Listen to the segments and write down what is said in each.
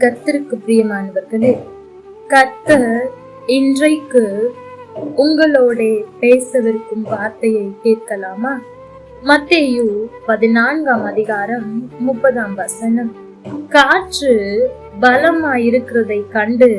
கர்த்தருக்கு பிரியமானவர்களே கர்த்தர் இன்றைக்கு உங்களோட பேசவிருக்கும் வார்த்தையை கேட்கலாமா? மத்தேயு பதினான்காம் அதிகாரம் முப்பதாம் வசனம். காற்று பலமா இருக்கிறதை கண்டு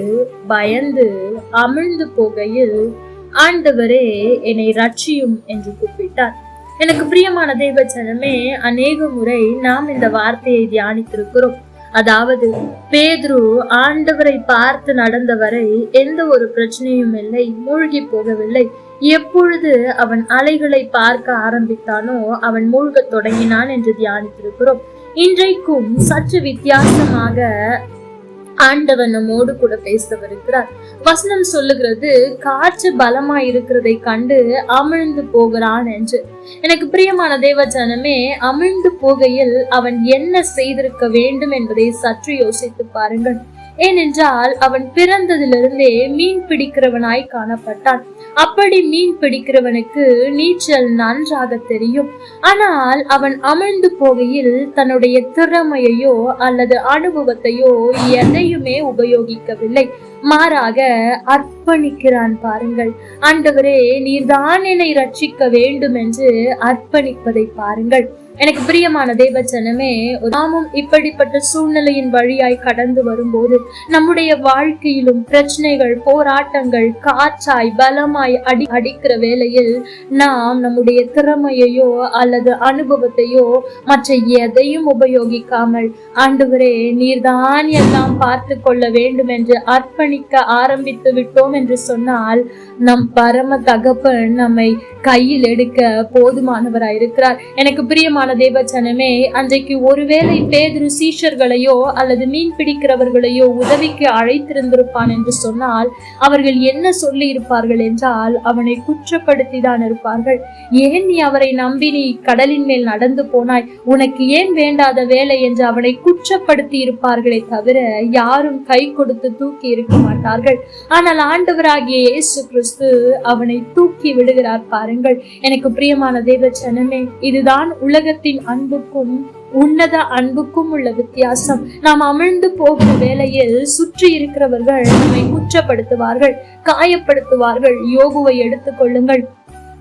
பயந்து அமிழ்ந்து போகையில் ஆண்டவரே என்னை ரட்சியும் என்று கூப்பிட்டார். எனக்கு பிரியமான தெய்வச்சனமே அநேக முறை நாம் இந்த வார்த்தையை தியானித்திருக்கிறோம். அதாவது பேதுரு ஆண்டவரை பார்த்து நடந்த வரை எந்த ஒரு பிரச்சனையும் இல்லை மூழ்கி போகவில்லை. எப்பொழுது அவன் அலைகளை பார்க்க ஆரம்பித்தானோ அவன் மூழ்கத் தொடங்கினான் என்று தியானித்திருக்கிறோம். இன்றைக்கும் சற்று வித்தியாசமாக ஆண்டவன் நம்மோடு கூட பேசவிருக்கிறார். வசனம் சொல்லுகிறது காற்று பலமா இருக்கிறதை கண்டு அமிழ்ந்து போகிறான் என்று. எனக்கு பிரியமான தேவஜானமே அமிழ்ந்து போகையில் அவன் என்ன செய்திருக்க வேண்டும் என்பதை சற்று யோசித்து பாருங்கள். ஏனென்றால் அவன் பிறந்ததிலிருந்தே மீன் பிடிக்கிறவனாய் காணப்பட்டான். அப்படி மீன் பிடிக்கிறவனுக்கு நீச்சல் நன்றாக தெரியும். ஆனால் அவன் அமிழ்ந்து போகையில் தன்னுடைய திறமையையோ அல்லது அனுபவத்தையோ எதையுமே உபயோகிக்கவில்லை. மாறாக அர்ப்பணிக்கிறான் பாருங்கள். ஆண்டவரே நீர்தான் என்னை ரட்சிக்க வேண்டும் என்று அர்ப்பணிப்பதை பாருங்கள். எனக்கு பிரியமான தேவச்சனமே நாமும் இப்படிப்பட்ட சூழ்நிலையின் வழியாய் கடந்து வரும்போது நம்முடைய வாழ்க்கையிலும் பிரச்சனைகள் போராட்டங்கள் காற்றாய் பலமாய் அடி அடிக்கிற வேளையில் நாம் நம்முடைய திறமையையோ அல்லது அனுபவத்தையோ மற்ற எதையும் உபயோகிக்காமல் ஆண்டவரே நீர்தான் எல்லாம் பார்த்து கொள்ள வேண்டும் என்று அர்ப்பணிக்க ஆரம்பித்து விட்டோம் என்று சொன்னால் நம் பரம தகப்பன் நம்மை கையில் எடுக்க போதுமானவராய் இருக்கிறார் எனக்கு பிரியமான தேவச்சனமே அன்றைக்கு ஒருவேளை பேதுரு சீஷர்களையோ அல்லது மீன் பிடிக்கிறவர்களையோ உதவிக்கு அழைத்திருந்திருப்பான் என்று சொன்னால் அவர்கள் என்ன சொல்லி இருப்பார்கள் என்றால் அவனை குற்றப்படுத்தி தான் இருப்பார்கள். ஏன் நீ அவரை நம்பி நீ கடலின் மேல் நடந்து போனாய்? உனக்கு ஏன் வேண்டாத வேலை என்று அவனை குற்றப்படுத்தி இருப்பார்களே தவிர யாரும் கை கொடுத்து தூக்கி இருக்க மாட்டார்கள். ஆனால் ஆண்டவராகிய இயேசு கிறிஸ்து அவனை தூக்கி விடுகிறார் பாருங்கள். எனக்கு பிரியமான தேவச்சனமே இதுதான் உலக உலகத்தின் அன்புக்கும் உன்னத அன்புக்கும் உள்ள வித்தியாசம். நாம் அமிழ்ந்து போகும் வேளையில் சுற்றி இருக்கிறவர்கள் நம்மை குற்றப்படுத்துவார்கள் காயப்படுத்துவார்கள். யோகுவை எடுத்துக் கொள்ளுங்கள்.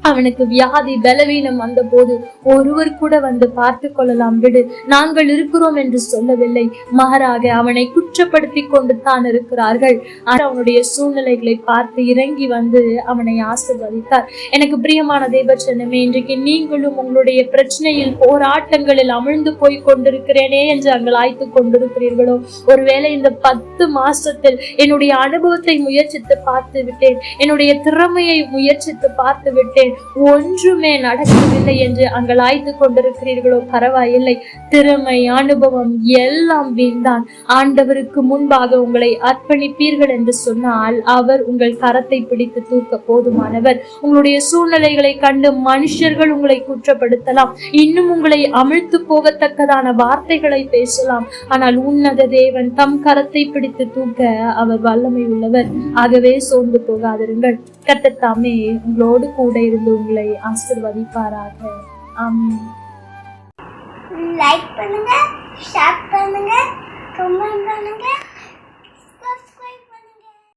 அவனுக்கு வியாதி பலவீனம் வந்த போது ஒருவர் கூட வந்து பார்த்து கொள்ளலாம் விடு. நாங்கள் இருக்கிறோம் என்று சொல்லவில்லை. மாறாக அவனை குற்றப்படுத்தி கொண்டு தான் இருக்கிறார்கள். அவனுடைய சூழ்நிலைகளை பார்த்து இறங்கி வந்து அவனை ஆசிர்வதித்தார். எனக்கு பிரியமான தேவச்சனமே இன்றைக்கு நீங்களும் உங்களுடைய பிரச்சனையில் போராட்டங்களில் அமிழ்ந்து போய் கொண்டிருக்கிறேனே என்று அங்கள் ஆய்த்து கொண்டிருக்கிறீர்களோ? ஒருவேளை இந்த பத்து மாசத்தில் என்னுடைய அனுபவத்தை முயற்சித்து பார்த்து விட்டேன் என்னுடைய திறமையை முயற்சித்து பார்த்து விட்டேன் ஒன்றுமே நடக்கவில்லை என்று அங்கலாய்த்து கொண்டிருக்கிறீர்களோ? பரவாயில்லை. திறமை அனுபவம் எல்லாம் வீண்தான் ஆண்டவருக்கு முன்பாக உங்களை அர்ப்பணிப்பீர்கள் என்று சொன்னால் அவர் உங்கள் கரத்தை பிடித்து தூக்க போதுமானவர். உங்களுடைய சூழ்நிலைகளை கண்டு மனுஷர்கள் உங்களை குற்றப்படுத்தலாம். இன்னும் உங்களை அமிழ்த்து போகத்தக்கதான வார்த்தைகளை பேசலாம். ஆனால் உன்னத தேவன் தம் கரத்தை பிடித்து தூக்க அவர் வல்லமை உள்ளவர். ஆகவே சோர்ந்து போகாதிருங்கள். கத்தத்தாமே உங்களோடு கூட இருந்து உங்களை ஆசிர்வதிப்பாராக. ஆமென். லைக் பண்ணுங்க ஷேர் பண்ணுங்க கமெண்ட் பண்ணுங்க.